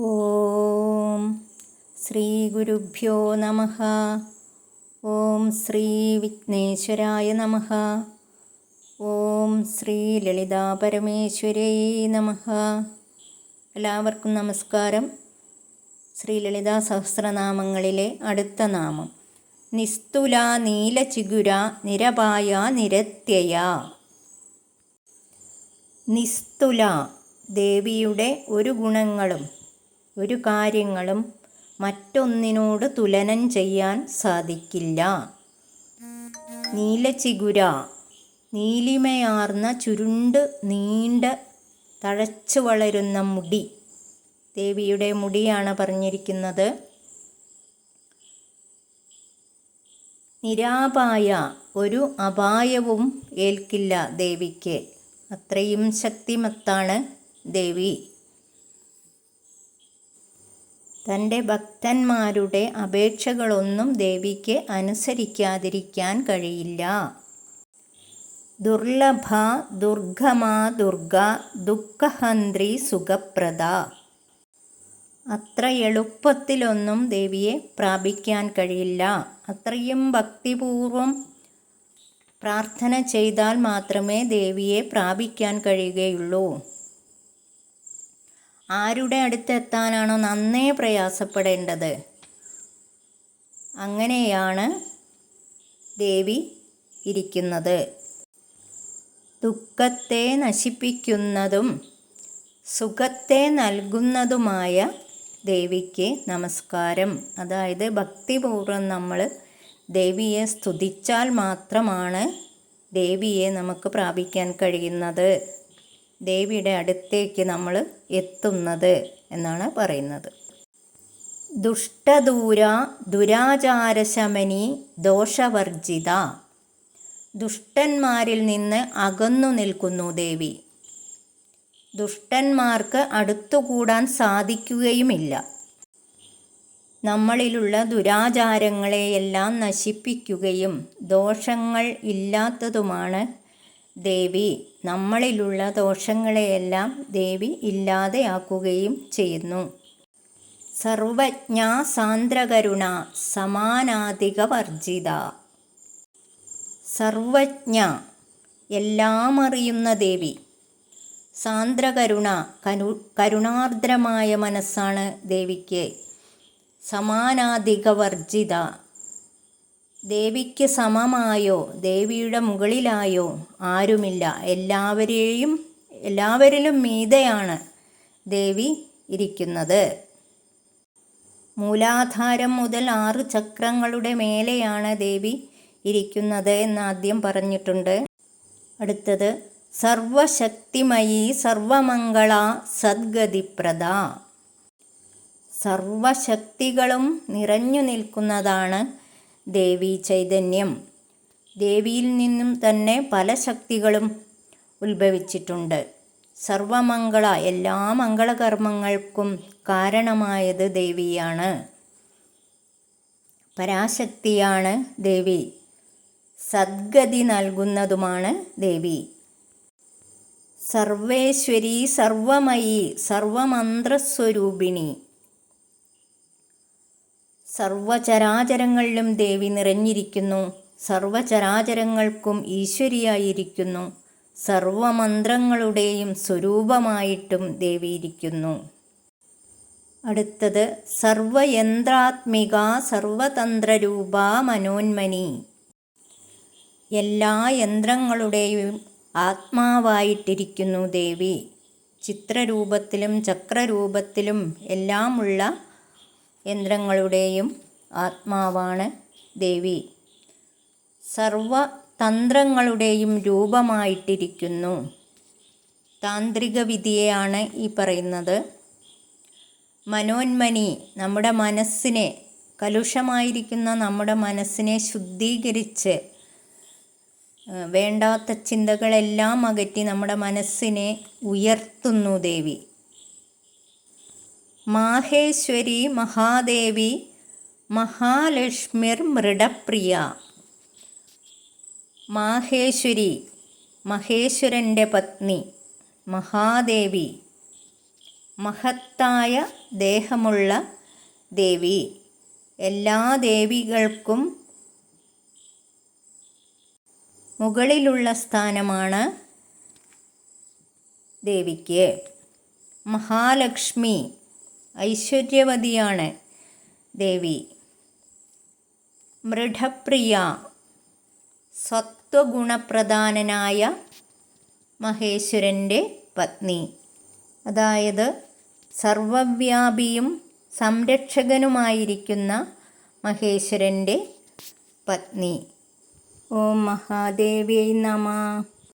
ഓം ശ്രീ ഗുരുഭ്യോ നമ. ഓം ശ്രീ വിഘ്നേശ്വരായ നമ. ഓം ശ്രീ ലളിതാ പരമേശ്വരേ നമ. എല്ലാവർക്കും നമസ്കാരം. ശ്രീ ലളിതാ സഹസ്രനാമങ്ങളിലെ അടുത്ത നാമം. നിസ്തുല നീലചിഗുര നിരപായ നിരത്യയ. നിസ്തുല ദേവിയുടെ ഒരു ഗുണങ്ങളും ഒരു കാര്യങ്ങളും മറ്റൊന്നിനോട് തുലനം ചെയ്യാൻ സാധിക്കില്ല. നീലചിഗുര നീലിമയാർന്ന ചുരുണ്ട് നീണ്ട തഴച്ചു വളരുന്ന മുടി. ദേവിയുടെ മുടിയാണ് പറഞ്ഞിരിക്കുന്നത്. നിരാപായ ഒരു അപായവും ഏൽക്കില്ല ദേവിക്ക്. അത്രയും ശക്തിമത്താണ് ദേവി. തന്റെ ഭക്തന്മാരുടെ അപേക്ഷകളൊന്നും ദേവിക്ക് അനുസരിക്കാതിരിക്കാൻ കഴിയില്ല. ദുർലഭ ദുർഗമാ ദുർഗ ദുഃഖഹന്ത്രി സുഖപ്രദ. അത്ര എളുപ്പത്തിലൊന്നും ദേവിയെ പ്രാപിക്കാൻ കഴിയില്ല. അത്രയും ഭക്തിപൂർവം പ്രാർത്ഥന ചെയ്താൽ മാത്രമേ ദേവിയെ പ്രാപിക്കാൻ കഴിയുകയുള്ളൂ. ആരുടെ അടുത്തെത്താനാണോ നന്നേ പ്രയാസപ്പെടേണ്ടത്? അങ്ങനെയാണ് ദേവി ഇരിക്കുന്നത്. ദുഃഖത്തെ നശിപ്പിക്കുന്നതും സുഖത്തെ നൽകുന്നതുമായ ദേവിക്ക് നമസ്കാരം. അതായത് ഭക്തിപൂർവം നമ്മൾ ദേവിയെ സ്തുതിച്ചാൽ മാത്രമാണ് ദേവിയെ നമുക്ക് പ്രാപിക്കാൻ കഴിയുന്നത്. ദേവിയുടെ അടുത്തേക്ക് നമ്മൾ എത്തുന്നത് എന്നാണ് പറയുന്നത്. ദുഷ്ടദൂര ദുരാചാരശമനി ദോഷവർജിത. ദുഷ്ടന്മാരിൽ നിന്ന് അകന്നു നിൽക്കുന്നു ദേവി. ദുഷ്ടന്മാർക്ക് അടുത്തുകൂടാൻ സാധിക്കുകയുമില്ല. നമ്മളിലുള്ള ദുരാചാരങ്ങളെയെല്ലാം നശിപ്പിക്കുകയും ദോഷങ്ങൾ ഇല്ലാത്തതുമാണ് ദേവി. നമ്മളിലുള്ള ദോഷങ്ങളെയെല്ലാം ദേവി ഇല്ലാതെയാക്കുകയും ചെയ്യുന്നു. സർവജ്ഞാ സാന്ദ്രകരുണ സമാനാധിക വർജിത സർവജ്ഞ എല്ലാം അറിയുന്ന ദേവി. സാന്ദ്രകരുണ കരു കരുണാർദ്രമായ മനസ്സാണ് ദേവിക്ക്. സമാനാധിക വർജിത ദേവിക്ക് സമമായോ? ദേവിയുടെ മുകളിലായോ? ആരുമില്ല. എല്ലാവരെയും എല്ലാവരിലും മീതയാണ് ദേവി ഇരിക്കുന്നത്. മൂലാധാരം മുതൽ ആറ് ചക്രങ്ങളുടെ മേലെയാണ് ദേവി ഇരിക്കുന്നത് എന്ന് ആദ്യം പറഞ്ഞിട്ടുണ്ട്. അടുത്തത് സർവശക്തിമയി സർവമംഗള സദ്ഗതിപ്രദ. സർവശക്തികളും നിറഞ്ഞു നിൽക്കുന്നതാണ് ദേവി ചൈതന്യം. ദേവിയിൽ നിന്നും തന്നെ പല ശക്തികളും ഉത്ഭവിച്ചിട്ടുണ്ട്. സർവമംഗള എല്ലാ മംഗളകർമ്മങ്ങൾക്കും കാരണമായത് ദേവിയാണ്. പരാശക്തിയാണ് ദേവി. സദ്ഗതി നൽകുന്നതുമാണ് ദേവി. സർവേശ്വരി സർവമയി സർവമന്ത്രസ്വരൂപിണി. സർവചരാചരങ്ങളിലും ദേവി നിറഞ്ഞിരിക്കുന്നു. സർവചരാചരങ്ങൾക്കും ഈശ്വരിയായിരിക്കുന്നു. സർവമന്ത്രങ്ങളുടെയും സ്വരൂപമായിട്ടും ദേവിയിരിക്കുന്നു അടുത്തത് സർവയന്ത്രാത്മിക സർവതന്ത്രരൂപ മനോന്മനി. എല്ലാ യന്ത്രങ്ങളുടെയും ആത്മാവായിട്ടിരിക്കുന്നു ദേവി. ചിത്രരൂപത്തിലും ചക്രരൂപത്തിലും എല്ലാമുള്ള യന്ത്രങ്ങളുടെയും ആത്മാവാണ് ദേവി. സർവ തന്ത്രങ്ങളുടെയും രൂപമായിട്ടിരിക്കുന്നു. താന്ത്രിക വിധിയെയാണ് ഈ പറയുന്നത്. മനോന്മനി നമ്മുടെ മനസ്സിനെ കലുഷമായിരിക്കുന്ന നമ്മുടെ മനസ്സിനെ ശുദ്ധീകരിച്ച് വേണ്ടാത്ത ചിന്തകളെല്ലാം അകറ്റി നമ്മുടെ മനസ്സിനെ ഉയർത്തുന്നു ദേവി. മാഹേശ്വരി മഹാദേവി മഹാലക്ഷ്മിർ മൃഡപ്രിയ. മാഹേശ്വരി മഹേശ്വരന്റെ പത്നി മഹാദേവി മഹത്തായ ദേഹമുള്ള ദേവി. എല്ലാ ദേവികൾക്കും മുകളിലുള്ള സ്ഥാനമാണ് ദേവിക്ക്. മഹാലക്ഷ്മി ഐശ്വര്യവതിയാണ് ദേവി. മൃഢപ്രിയ സത്വഗുണപ്രധാനനായ മഹേശ്വരന്റെ പത്നി. അതായത് സർവവ്യാപിയും സംരക്ഷകനുമായിരിക്കുന്ന മഹേശ്വരന്റെ പത്നി. ഓം മഹാദേവ്യൈ നമ.